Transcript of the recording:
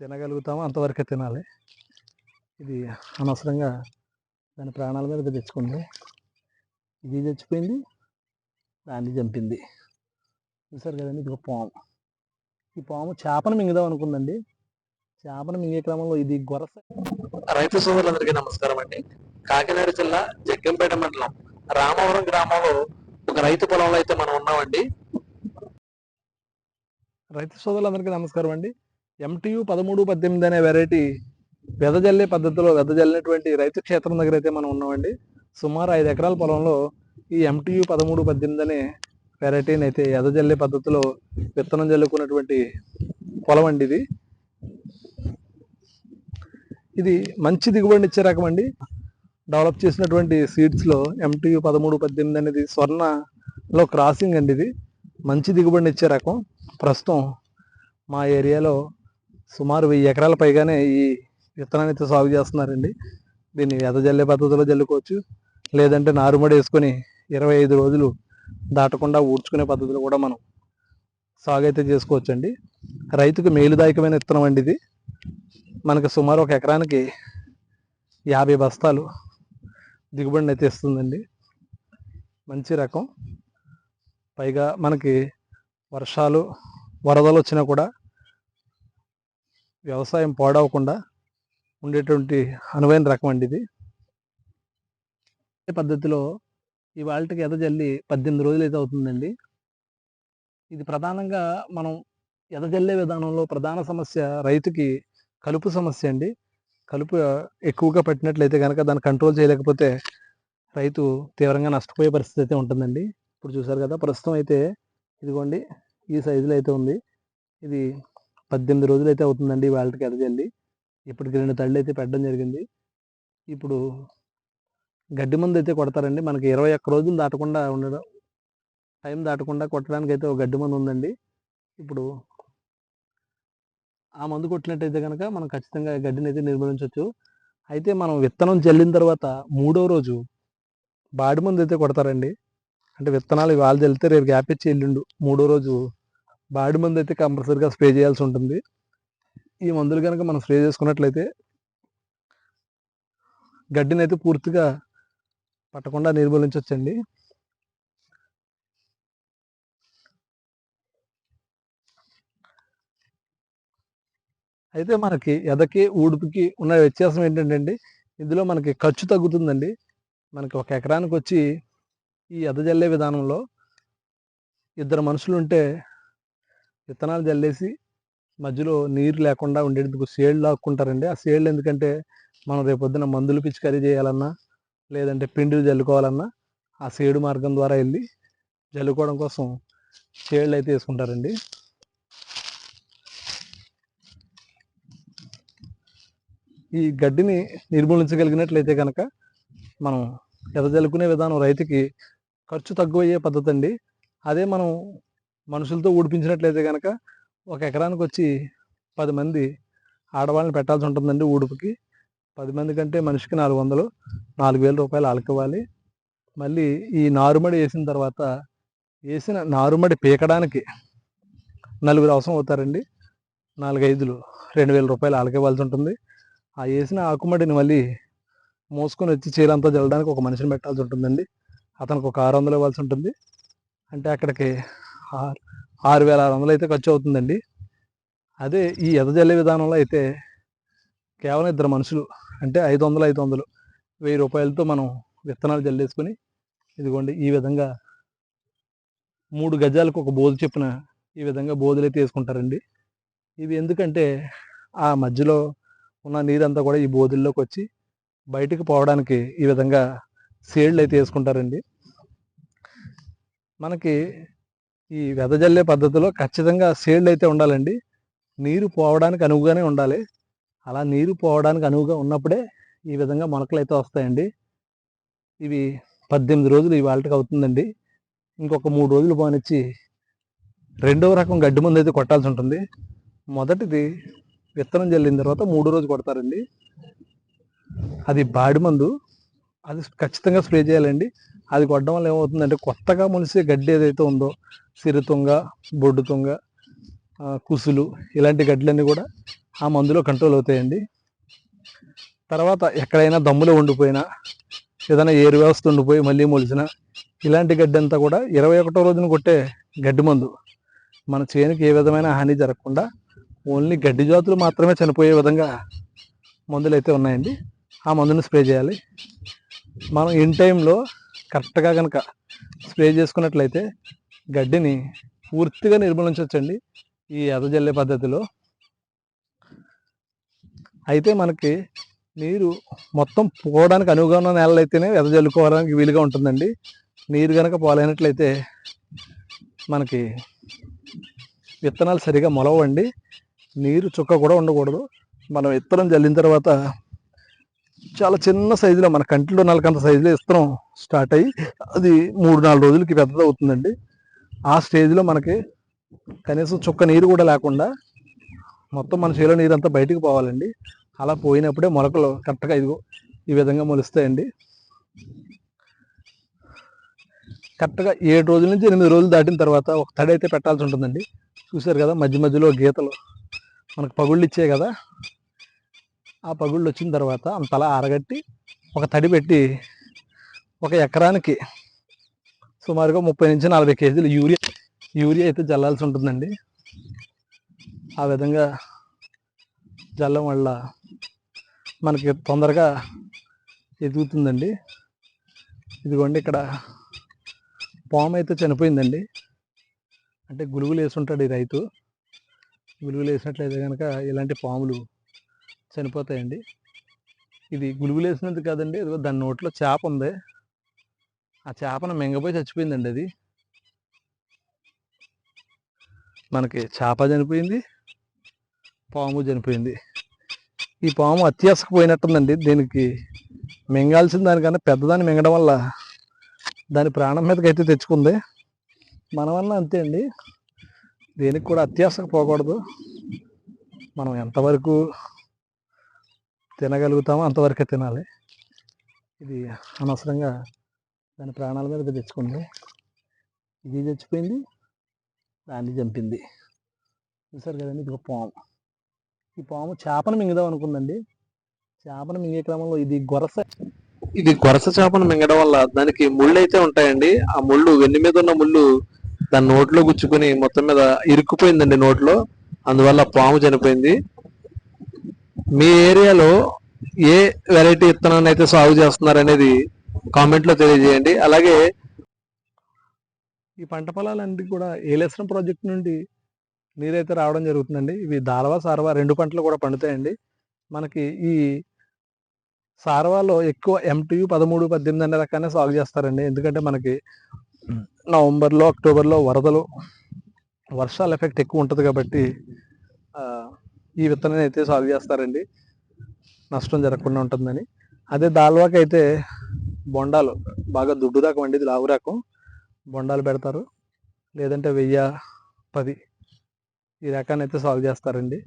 తినగలుగుతామో అంతవరకే తినాలి. ఇది అనవసరంగా దాని ప్రాణాల మీద తెచ్చుకుంది. ఇది చచ్చిపోయింది. దాన్ని చంపింది. చూసారు కదండి ఇది ఒక పాము. ఈ పాము చేపను మింగుదాం అనుకుందండి. చేపను మింగే క్రమంలో ఇది గొరస రైతు సోదరులందరికీ నమస్కారం అండి. కాకినాడ జిల్లా జగ్గంపేట మండలం రామవరం గ్రామంలో ఒక రైతు పొలంలో అయితే మనం ఉన్నామండి. రైతు సోదరులందరికీ నమస్కారం అండి. ఎంటీయు పదమూడు పద్దెనిమిది అనే వెరైటీ వెదజల్లే పద్ధతిలో వెదజల్లినటువంటి రైతు క్షేత్రం దగ్గర అయితే మనం ఉన్నామండి. సుమారు ఐదు ఎకరాల పొలంలో ఈ ఎంటీయు పదమూడు పద్దెనిమిది అనే వెరైటీని అయితే ఎదజల్లే పద్ధతిలో విత్తనం జల్లుకున్నటువంటి పొలం అండి ఇది. ఇది మంచి దిగుబడిని ఇచ్చే రకం అండి. డెవలప్ చేసినటువంటి సీడ్స్లో ఎంటీయు పదమూడు పద్దెనిమిది అనేది స్వర్ణలో క్రాసింగ్ అండి ఇది. మంచి దిగుబడిని ఇచ్చే రకం. ప్రస్తుతం మా ఏరియాలో సుమారు వెయ్యి ఎకరాల పైగానే ఈ విత్తనాన్ని అయితే సాగు చేస్తున్నారండి. దీన్ని ఎదజల్లే పద్ధతిలో జల్లుకోవచ్చు. లేదంటే నారుమడి వేసుకొని ఇరవై ఐదు రోజులు దాటకుండా ఊడ్చుకునే పద్ధతిలో కూడా మనం సాగు అయితే చేసుకోవచ్చు అండి రైతుకు మేలుదాయకమైన విత్తనం అండి ఇది. మనకి సుమారు ఒక ఎకరానికి యాభై బస్తాలు దిగుబడిని అయితే ఇస్తుందండి. మంచి రకం. పైగా మనకి వర్షాలు వరదలు వచ్చినా కూడా వ్యవసాయం పాడవకుండా ఉండేటువంటి అనువైన రకం అండి ఇది. పద్ధతిలో ఈ వాళ్ళకి ఎదజల్లి పద్దెనిమిది రోజులు అయితే అవుతుందండి. ఇది ప్రధానంగా మనం ఎదజల్లే విధానంలో ప్రధాన సమస్య రైతుకి కలుపు సమస్య అండి. కలుపు ఎక్కువగా పెట్టినట్లయితే కనుక దాన్ని కంట్రోల్ చేయలేకపోతే రైతు తీవ్రంగా నష్టపోయే పరిస్థితి అయితే ఉంటుందండి. ఇప్పుడు చూసారు కదా ప్రస్తుతం అయితే ఇదిగోండి ఈ సైజులో అయితే ఉంది. ఇది పద్దెనిమిది రోజులు అయితే అవుతుందండి వాళ్ళకి ఎదజల్లి ఇప్పటికి రెండు తళ్ళు అయితే పెట్టడం జరిగింది. ఇప్పుడు గడ్డి మందు అయితే కొడతారండి. మనకి ఇరవై ఒక్క రోజులు దాటకుండా ఉండడం టైం దాటకుండా కొట్టడానికి అయితే ఒక గడ్డి మందు ఉందండి. ఇప్పుడు ఆ మందు కొట్టినట్టయితే కనుక మనం ఖచ్చితంగా గడ్డిని అయితే నిర్మూలించవచ్చు అయితే మనం విత్తనం చల్లిన తర్వాత మూడో రోజు బాడి మందు అయితే కొడతారండి. అంటే విత్తనాలు ఇవాళ చల్లితే రేపు గ్యాప్ ఇచ్చి ఎల్లుండు మూడో రోజు బాడి మందు అయితే కంపల్సరీగా స్ప్రే చేయాల్సి ఉంటుంది. ఈ మందులు కనుక మనం స్ప్రే చేసుకున్నట్లయితే గడ్డిని అయితే పూర్తిగా పట్టకుండా నిర్మూలించవచ్చండి. అయితే మనకి ఎదకి ఊడుపుకి ఉన్న వ్యత్యాసం ఏంటంటే అండి ఇందులో మనకి ఖర్చు తగ్గుతుందండి. మనకి ఒక ఎకరానికి వచ్చి ఈ ఎద జల్లే విధానంలో ఇద్దరు మనుషులు ఉంటే విత్తనాలు జల్లేసి మధ్యలో నీరు లేకుండా ఉండేందుకు సేళ్ళు లాక్కుంటారండి. ఆ సేళ్ళు ఎందుకంటే మనం రేపొద్దున మందులు పిచికారీ చేయాలన్నా లేదంటే పిండిలు జల్లుకోవాలన్నా ఆ సేడు మార్గం ద్వారా వెళ్ళి జల్లుకోవడం కోసం సేళ్ళు అయితే వేసుకుంటారండి. ఈ గడ్డిని నిర్మూలించగలిగినట్లయితే కనుక మనం ఎదజల్లుకునే విధానం రైతుకి ఖర్చు తక్కువయ్యే పద్ధతి అండి అదే మనం మనుషులతో ఊడిపించినట్లయితే కనుక ఒక ఎకరానికి వచ్చి పది మంది ఆడవాళ్ళని పెట్టాల్సి ఉంటుందండి ఊడుపుకి. పది మంది కంటే మనిషికి నాలుగు వందలు నాలుగు వేల రూపాయలు ఆలకివ్వాలి. మళ్ళీ ఈ నారుమడి వేసిన తర్వాత వేసిన నారుమడి పీకడానికి నలుగురు అవసరం అవుతారండి. నాలుగైదులు రెండు వేల రూపాయలు ఆలకివ్వాల్సి ఉంటుంది. ఆ వేసిన ఆకుమడిని మళ్ళీ మోసుకొని వచ్చి చీరంతా చల్లడానికి ఒక మనిషిని పెట్టాల్సి ఉంటుందండి. అతనికి ఒక ఆరు వందలు ఇవ్వాల్సి ఉంటుంది. అంటే అక్కడికి ఆరు ఆరు వేల ఆరు వందలు అయితే ఖర్చు అవుతుందండి అదే ఈ ఎదజల్లే విధానంలో అయితే కేవలం ఇద్దరు మనుషులు అంటే ఐదు వందలు ఐదు వందలు వెయ్యి రూపాయలతో మనం విత్తనాలు జల్లేసుకొని ఇదిగోండి ఈ విధంగా మూడు గజాలకు ఒక బోధు చెప్పిన ఈ విధంగా బోధులు అయితే వేసుకుంటారండి. ఇవి ఎందుకంటే ఆ మధ్యలో ఉన్న నీరంతా కూడా ఈ బోధుల్లోకి వచ్చి బయటికి పోవడానికి ఈ విధంగా సేళ్ళు అయితే వేసుకుంటారండి. మనకి ఈ వెదజల్లే పద్ధతిలో ఖచ్చితంగా సేడ్లు అయితే ఉండాలండి. నీరు పోవడానికి అనువుగానే ఉండాలి. అలా నీరు పోవడానికి అనువుగా ఉన్నప్పుడే ఈ విధంగా మొలకలు అయితే వస్తాయండి. ఇవి పద్దెనిమిది రోజులు ఇవాళకి అవుతుందండి. ఇంకొక మూడు రోజులు పోనిచ్చి రెండవ రకం గడ్డి మందు అయితే కొట్టాల్సి ఉంటుంది. మొదటిది విత్తనం జల్లిన తర్వాత మూడో రోజు కొడతారండి. అది బాడి మందు. అది ఖచ్చితంగా స్ప్రే చేయాలండి. అది కొట్టడం వల్ల ఏమవుతుందంటే కొత్తగా మొలిసే గడ్డి ఏదైతే ఉందో సిరుతుంగ బొడ్డు తుంగ కుసులు ఇలాంటి గడ్డలన్నీ కూడా ఆ మందులో కంట్రోల్ అవుతాయండి. తర్వాత ఎక్కడైనా దమ్ములో ఉండిపోయినా ఏదైనా ఏరు వ్యవస్థ ఉండిపోయి మళ్ళీ మొలిచిన ఇలాంటి గడ్డి అంతా కూడా ఇరవై ఒకటో రోజున కొట్టే గడ్డి మందు. మన చేనుకి ఏ విధమైన హాని జరగకుండా ఓన్లీ గడ్డి జాతులు మాత్రమే చనిపోయే విధంగా మందులు అయితే ఉన్నాయండి. ఆ మందుని స్ప్రే చేయాలి. మనం ఇన్ టైంలో కరెక్ట్గా కనుక స్ప్రే చేసుకున్నట్లయితే గడ్డిని పూర్తిగా నిర్మూలించవచ్చండి. ఈ ఎదజల్లే పద్ధతిలో అయితే మనకి నీరు మొత్తం పోవడానికి అనువుగా ఉన్న నేలలు అయితేనే ఎదజల్లుకోవడానికి వీలుగా ఉంటుందండి. నీరు కనుక పోలేనట్లయితే మనకి విత్తనాలు సరిగా మొలవండి. నీరు చుక్క కూడా ఉండకూడదు. మనం విత్తనం జల్లిన తర్వాత చాలా చిన్న సైజులో మన కంటిలో నలకంత సైజులో విత్తనం స్టార్ట్ అయ్యి అది మూడు నాలుగు రోజులకి పెద్దది అవుతుందండి ఆ స్టేజ్లో మనకి కనీసం చుక్క నీరు కూడా లేకుండా మొత్తం మన చేలో నీరు అంతా బయటికి పోవాలండి. అలా పోయినప్పుడే మొలకలు కరెక్ట్గా ఇదిగో ఈ విధంగా మొలుస్తాయండి. కరెక్ట్గా ఏడు రోజుల నుంచి ఎనిమిది రోజులు దాటిన తర్వాత ఒక తడి అయితే పెట్టాల్సి ఉంటుందండి. చూశారు కదా మధ్య మధ్యలో గీతలు మనకు పగుళ్ళు ఇచ్చాయి కదా. ఆ పగుళ్ళు వచ్చిన తర్వాత అంతలా ఆరగట్టి ఒక తడి పెట్టి ఒక ఎకరానికి సుమారుగా ముప్పై నుంచి నలభై కేజీలు యూరియా యూరియా అయితే జల్లాల్సి ఉంటుందండి. ఆ విధంగా జల్లం వల్ల మనకి తొందరగా ఎదుగుతుందండి. ఇదిగోండి ఇక్కడ పాము అయితే చనిపోయిందండి. అంటే గులుగులు వేసుంటాడు ఈ రైతు. గులుగులు వేసినట్లయితే కనుక ఇలాంటి పాములు చనిపోతాయండి. ఇది గులుగులేసినది కాదండి. ఇదిగో దాని నోట్లో చేప ఉంది. ఆ చేపను మింగపోయి చచ్చిపోయిందండి అది. మనకి చేప చనిపోయింది. పాము చనిపోయింది. ఈ పాము అత్యాసకపోయినట్టుందండి దీనికి మింగాల్సిన దానికన్నా పెద్దదాన్ని మింగడం వల్ల దాని ప్రాణం మీదకి అయితే తెచ్చుకుంది. మన వల్ల అంతే అండి. దేనికి కూడా అత్యాసకు పోకూడదు. మనం ఎంతవరకు తినగలుగుతామో అంతవరకే తినాలి. ఇది అనవసరంగా దాని ప్రాణాల మీద తెచ్చుకుంది. ఇది చచ్చిపోయింది. దాన్ని చంపింది. చూసారు కదండి ఇది ఒక పాము. ఈ పాము చేపను మింగుదాం అనుకుందండి. చేపను మింగే క్రమంలో ఇది గొరస ఇది గొరస చేపను మింగడం వల్ల దానికి ముళ్ళు అయితే ఉంటాయండి. ఆ ముళ్ళు వెన్ను మీద ఉన్న ముళ్ళు దాని నోట్లో గుచ్చుకుని మొత్తం మీద ఇరుక్కుపోయిందండి నోట్లో. అందువల్ల పాము చనిపోయింది. మీ ఏరియాలో ఏ వెరైటీ విత్తనాన్ని అయితే సాగు చేస్తున్నారు అనేది కామెంట్లో తెలియజేయండి. అలాగే ఈ పంట పొలాలన్నీ కూడా ఏలేశ్వరం ప్రాజెక్ట్ నుండి నీరైతే రావడం జరుగుతుందండి. ఇవి దారవా సారవా రెండు పంటలు కూడా పండుతాయండి. మనకి ఈ సారవాలో ఎక్కువ ఎంటీయు పదమూడు పద్దెనిమిది అనే రకాన్ని సాగు చేస్తారండి. ఎందుకంటే మనకి నవంబర్లో అక్టోబర్లో వరదలు వర్షాల ఎఫెక్ట్ ఎక్కువ ఉంటుంది కాబట్టి ఈ విత్తనాన్ని అయితే సాగు చేస్తారండి. నష్టం జరగకుండా ఉంటుందని. అదే దాల్వాకి అయితే బొండాలు బాగా దుడ్డు దాకా ఇది లావు రకం. బొండాలు పెడతారు. లేదంటే వెయ్యి పది ఈ రకాన్ని అయితే సాల్వ్ చేస్తారండి.